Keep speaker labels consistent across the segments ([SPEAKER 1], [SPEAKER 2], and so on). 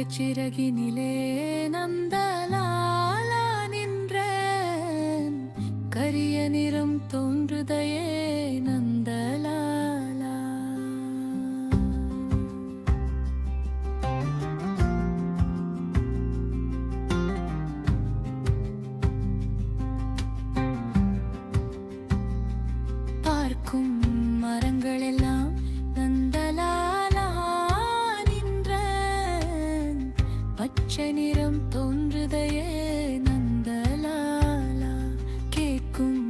[SPEAKER 1] காக்கச் சிறகினிலே நந்தலாலா நின்ற கரிய நிறம் தோன்றுதையே நந்தலா பச்சை நிறம் தோன்றுதையே நந்தலாலா. கேட்கும்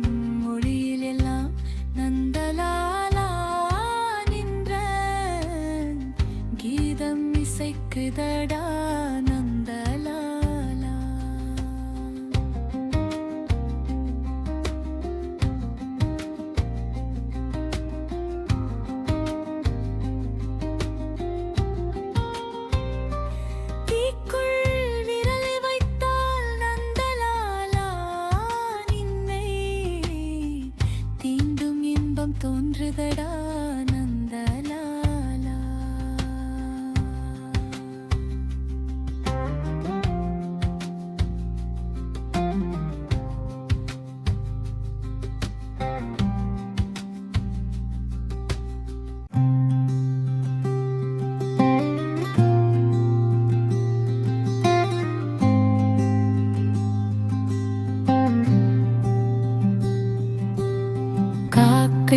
[SPEAKER 1] மொழியிலெல்லாம் நந்தலாலா நின்ற கீதம் இசைக்குதடா.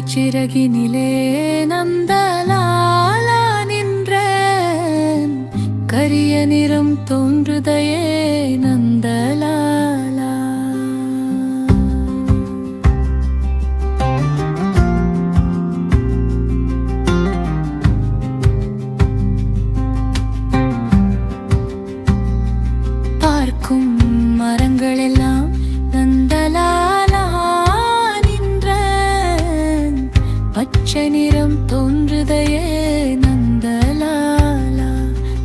[SPEAKER 1] சிறகினிலே நந்தலாலா நின்ற கரிய நிறம் தோன்றுதையே நந்தலா. பச்சை நிறம் தோன்றுதையே நந்தலாலா.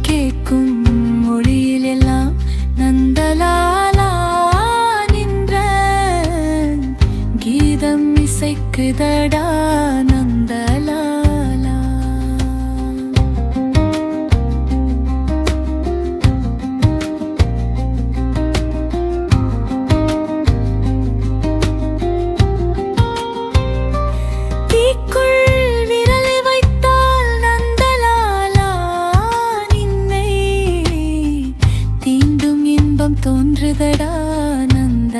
[SPEAKER 1] கேட்கும் மொழியிலெல்லாம் நந்தலாலா நின்ற. கீதம் இசைக்குதடா సచ్చిదానంద